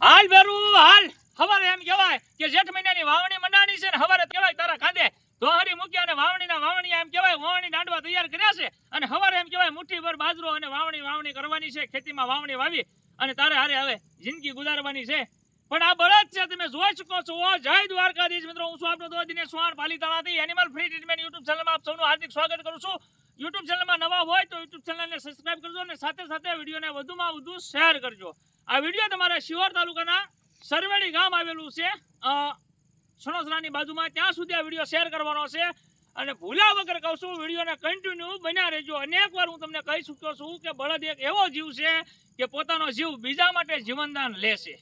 હાલ બેરું, હાલ. હવારે એમ કહેવાય કે જેઠ મહિનાની વાવણી મંડાણી છે ને હવારે કહેવાય તારા કાંધે. દોહરી મૂક્યા અને વાવણીના વાવણી એમ કહેવાય, વાવણી દાંડવા તૈયાર કર્યા છે. અને હવારે એમ કહેવાય મુઠ્ઠી ભર બાજરો અને વાવણી વાવણી કરવાની છે, ખેતીમાં વાવણી વાવી. અને તારે હારે હવે જિંદગી ગુજારવાની છે. પણ આ બળદ છે, તમે જોઈ શકો છો. જય દ્વારકાધીશ મિત્રો, હું છું આપનો દોસ્ત દિનેશ ચૌહાણ પાલીતાણાથી એનિમલ ફ્રી ટ્રીટમેન્ટ યુટ્યુબ ચેનલમાં આપ સૌનું હાર્દિક સ્વાગત કરું છું. યુટ્યુબ ચેનલમાં નવા હોય તો યુટ્યુબ ચેનલને સબસ્ક્રાઇબ કરજો અને સાથે સાથે વિડીયોને વધુમાં વધુ શેર કરજો. આ વીડિયો તમારા શિહોર તાલુકાના સરવેડી ગામ આવેલું છે. સણોસરાની બાજુમાં ત્યાં સુધી આ વીડિયો શેર કરવાનો છે. અને ભૂલા વગર કહું છું, વિડીયોને કન્ટિન્યુ બન્યા રહેજો. અનેક વાર હું તમને કહી ચૂક્યો છું કે બળદ એક એવો જીવ છે કે પોતાનો જીવ બીજા માટે જીવનદાન લેશે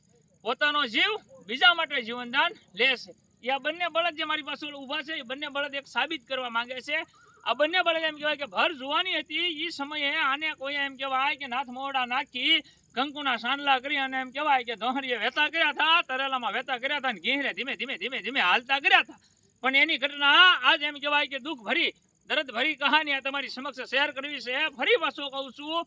પોતાનો જીવ બીજા માટે જીવનદાન લેશે એ બંને બળદ જે મારી પાસે ઊભા છે, એ બંને બળદ એક સાબિત કરવા માંગે છે. આ બંને બળદ એમ કહેવાય કે ભર જુવાની હતી. એ સમયે આને કોઈ એમ કહેવાય કે નાથ મોડા નાખી કંકુના સાંડલા કરી અને એમ કહેવાય કે ધોહરીએ વેતા કર્યા હતા, તરેલામાં વેતા કર્યા હતા અને ઘેરે ધીમે ધીમે ધીમે ધીમે હાલતા કર્યા હતા. પણ એની ઘટના આજ એમ કહેવાય કે દુઃખ ભરી દર્દ ભરી કહાની આ તમારી સમક્ષ શેર કરવી છે. ફરી પાછું કહું છું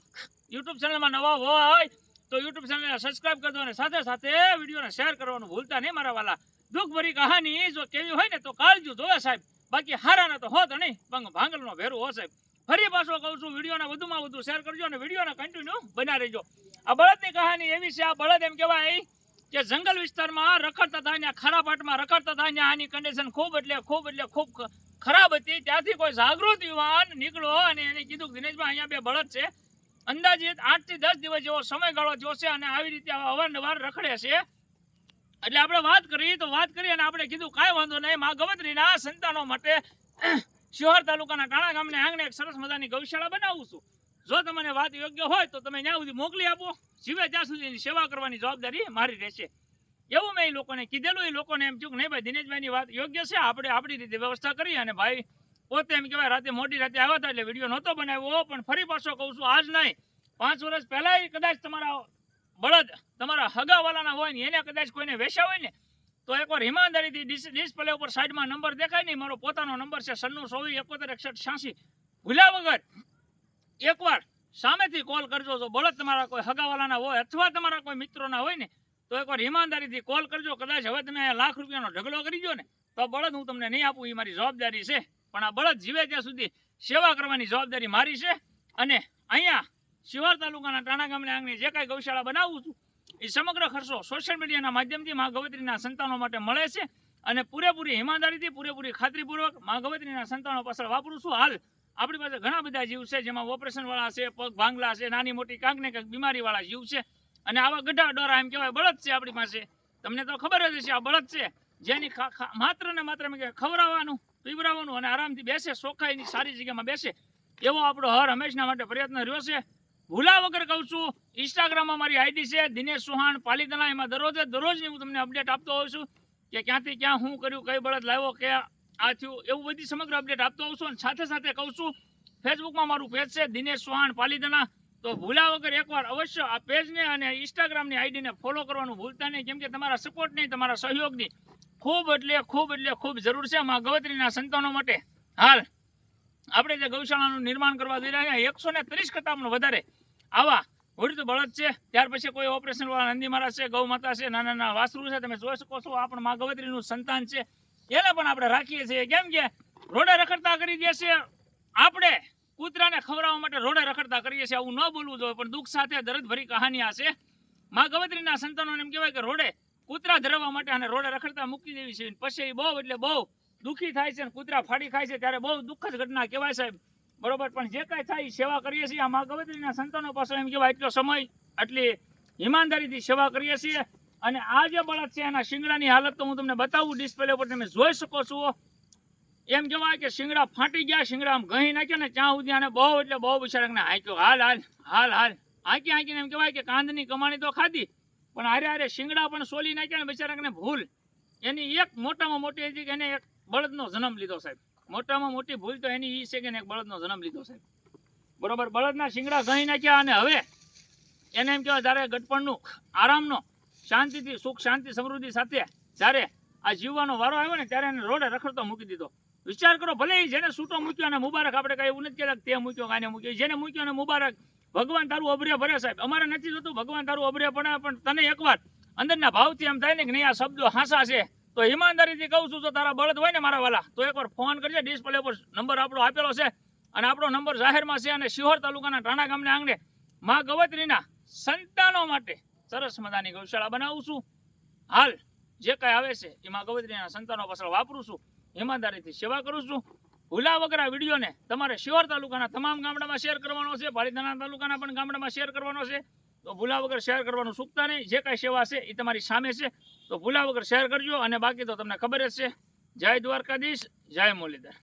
યુટ્યુબ ચેનલમાં નવા હોય તો યુટ્યુબ ચેનલને સબસ્ક્રાઇબ દો અને સાથે સાથે વિડીયોને શેર કરવાનું ભૂલતા નહીં મારા વાલા. દુઃખ ભરી કહાની જો કેવી હોય ને તો કાળજુ જોવે સાહેબ. બાકી હારાના તો હોત નહીં, પણ ભાંગલનો ભેરું હો સાહેબ ફરી પાછો કહું છું, વિડીયોને વધુમાં વધુ શેર કરજો અને વિડીયોને કન્ટિન્યુ બના રહેજો. આ બળદની કહાની એવી છે, આ બળદ એમ કહેવાય કે જંગલ વિસ્તારમાં રખડતા ને ખરા પાટમાં રખડતા ને આની કન્ડિશન ખૂબ એટલે ખૂબ એટલે ખૂબ ખરાબ હતી. ત્યાંથી કોઈ જાગૃત યુવાન નીકળ્યો અને એને કીધું દિનેશભાઈ, અહીંયા બે બળદ છે. અંદાજિત આઠથી દસ દિવસ જેવો સમયગાળો જોશે અને આવી રીતે અવારનવાર રખડે છે. એટલે આપણે વાત કરી, તો વાત કરી અને આપણે કીધું, કાંઈ વાંધો નહીં, મા ગવત્રીના સંતાનો માટે શિહોર તાલુકાના ટાણા ગામને આંગણે એક સરસ મજાની ગૌશાળા બનાવું છું. જો તમને વાત યોગ્ય હોય, તો તમે ત્યાં સુધી મોકલી આપો. જીવે ત્યાં સુધી એની સેવા કરવાની જવાબદારી મારી રહેશે. એવું મેં એ લોકોને કીધેલું એ લોકોને એમ થયું કે, નહીં ભાઈ, દિનેશભાઈની વાત યોગ્ય છે, આપણે આપણી રીતે વ્યવસ્થા કરી અને ભાઈ, પોતે એમ કહેવાય, રાતે મોટી રાતે આવ્યા હતા એટલે વીડિયો નહોતો બનાવ્યો, પણ ફરી પાછો કહું છું, આજ નહીં. પાંચ વર્ષ પહેલાં કદાચ તમારા બળદ તમારા હગાવાલાના હોય ને એને કદાચ કોઈને વેચ્યા હોય ને, તો એકવાર ઈમાનદારીથી ડિસ્પ્લે ઉપર સાઈડમાં નંબર દેખાય નહીં મારો પોતાનો નંબર છે સન્નું સોવી એકોતેર એકસઠ છ્યાસી ભૂલ્યા વગર એકવાર સામેથી કોલ કરજો, જો બળદ તમારા કોઈ હગાવાલાના હોય અથવા તમારા કોઈ મિત્રોના હોય ને, તો એકવાર ઈમાનદારીથી કોલ કરજો. કદાચ હવે તમે લાખ રૂપિયાનો ઢગલો કરી દો ને, તો બળદ હું તમને નહીં આપું, એ મારી જવાબદારી છે. પણ આ બળદ જીવે ત્યાં સુધી સેવા કરવાની જવાબદારી મારી છે અને અહીંયા શિવાર તાલુકાના ટાણા ગામને આંગણે જે કાંઈ ગૌશાળા બનાવું છું, એ સમગ્ર ખર્ચો સોશિયલ મીડિયાના માધ્યમથી મા ગવત્રીના સંતાનો માટે મળે છે અને પૂરેપૂરી ઈમાનદારીથી, પૂરેપૂરી ખાતરીપૂર્વક મા ગવત્રીના સંતાનો પાછળ વાપરું છું. હાલ આપણી પાસે ઘણા બધા જીવ છે, જેમાં ઓપરેશનવાળા છે, પગ ભાંગલા છે, નાની મોટી કાંક ને કાંક બીમારીવાળા જીવ છે અને આવા ગઢા ડોરા એમ કહેવાય બળદ છે આપણી પાસે. તમને તો ખબર જ હશે આ બળદ છે, જેની માત્ર ને માત્ર ખવડાવવાનું પીવડાવવાનું અને આરામથી બેસે સોખાઈની સારી જગ્યામાં બેસે એવો આપણો હર હંમેશના માટે પ્રયત્ન રહ્યો છે. ભૂલા વગર કહું છું ઇન્સ્ટાગ્રામમાં મારી આઈડી છે, દિનેશ સુહાણ પાલીતાણા, એમાં દરરોજે દરરોજની હું તમને અપડેટ આપતો હોઉં છું કે ક્યાંથી ક્યાં હું કર્યું, કઈ બળદ લાવ્યો, કે આ થયું, એવું બધી સમગ્ર અપડેટ આપતો હોઉં છું. અને સાથે સાથે કહું છું ફેસબુકમાં મારું પેજ છે, દિનેશ સુહાણ પાલીતાણા. તો ભૂલા વગર એકવાર અવશ્ય આ પેજને અને ઇન્સ્ટાગ્રામની આઈડીને ફોલો કરવાનું ભૂલતા નહીં, કેમ કે તમારા સપોર્ટની તમારા સહયોગની. ખૂબ એટલે ખૂબ એટલે ખૂબ જરૂર છે, મા ગવત્રીના સંતાનો માટે. હાલ આપણે જે ગૌશાળાનું નિર્માણ કરવા જઈ રહ્યા એકસો ને ત્રીસ કરતાં વધારે આવા વૃદ્ધ બળદ છે. ત્યાર પછી કોઈ ઓપરેશન નંદી મહારાજ છે, ગૌ માતા છે, નાના નાના વાસરુ છે, તમે જોઈ શકો છો, આ પણ સંતાન છે. એને પણ આપણે રાખીએ છીએ. કેમ કે રોડે રખડતા કરી દે છે. આપણે કૂતરાને ખવડાવવા માટે રોડે રખડતા કરીએ છીએ, આવું ન બોલવું જોઈએ, પણ દુઃખ સાથે દર્દભરી કહાની આ છે. મા ગવત્રીના સંતાનોને એમ કહેવાય કે રોડે કૂતરા ધરવા માટે અને રોડે રખડતા મૂકી દેવી છે. પછી બહુ એટલે બહુ દુઃખી થાય છે કૂતરા ફાડી ખાય છે ત્યારે બહુ દુઃખદ ઘટના કહેવાય સાહેબ. બરોબર, પણ જે કાંઈ થાય સેવા કરીએ છીએ. આ મા ગવત્રીના પાસે એમ કહેવાય એટલો સમય, આટલી ઈમાનદારીથી સેવા કરીએ છીએ અને આ જે બળદ છે એના શિંગડાની હાલત તો હું તમને બતાવું ડિસ્પ્લે ઉપર તમે જોઈ શકો છો. એમ કહેવાય કે શિંગડા ફાટી ગયા, શિંગડા આમ ગહી નાખ્યા ને ત્યાં સુધી આને બહુ એટલે બહુ બિચારકને હાંક્યો, હાલ હાલ હાલ હાલ. હાંકી હાંકીને એમ કહેવાય કે કાંદની કમાણી તો ખાધી, પણ હારે હારે શિંગડા પણ સોલી નાખ્યા ને બિચારકને ભૂલ. એની એક મોટામાં મોટી હતી કે એને એક બળદનો જન્મ લીધો સાહેબ. મોટામાં મોટી ભૂલ તો એની એ છે કે બળદનો જન્મ લીધો સાહેબ. બરોબર, બળદના શિંગડા ગહી નાખ્યા અને હવે એને એમ કહેવાય જ્યારે ગટપણનું આરામનો, શાંતિથી, સુખ, શાંતિ, સમૃદ્ધિ સાથે જ્યારે આ જીવવાનો વારો આવ્યો ને ત્યારે એને રોડે રખડતો મૂકી દીધો. વિચાર કરો, ભલે એ જેને સૂટો મૂક્યો અને મુબારક આપણે કઈ એવું નથી કહેતા તે મૂક્યો કાને મૂક્યો. જેને મૂક્યો અને મુબારક. ભગવાન તારું અભરે ભરે સાહેબ. અમારે નથી જોતું ભગવાન તારું અભરે પડે પણ તને એકવાર અંદરના ભાવથી એમ થાય ને કે નહીં, આ શબ્દો હાસા છે. તો ઈમાનદારીથી કહું છું, જો તારા બળદ હોય ને મારા વાલા, તો એકવાર ફોન કરજે ડિસ્પ્લે ઉપર નંબર આપણો આપેલો છે. અને આપણો નંબર જાહેરમાં છે અને શિહોર તાલુકાના ટાણા ગામને આંગણે. માં ગવત્રીના સંતાનો માટે સરસ મજાની ગૌશાળા બનાવું છું. હાલ જે કાંઈ આવે છે એમાં ગવત્રીના સંતાનો પાછળ વાપરું છું. ઈમાનદારીથી સેવા કરું છું. ભૂલા વગરા વિડીયોને તમારે શિહોર તાલુકાના તમામ ગામડામાં શેર કરવાનો છે. પાલીતાણા તાલુકાના પણ ગામડામાં શેર કરવાનો છે. તો ભૂલા વગર શેર કરવાનું ચૂકતા નહીં. જે કાંઈ સેવા છે એ તમારી સામે છે. તો ભૂલા વગર શેર કરજો અને બાકી તો તમને ખબર જ છે. જય દ્વારકાધીશ, જય મુરલીધર.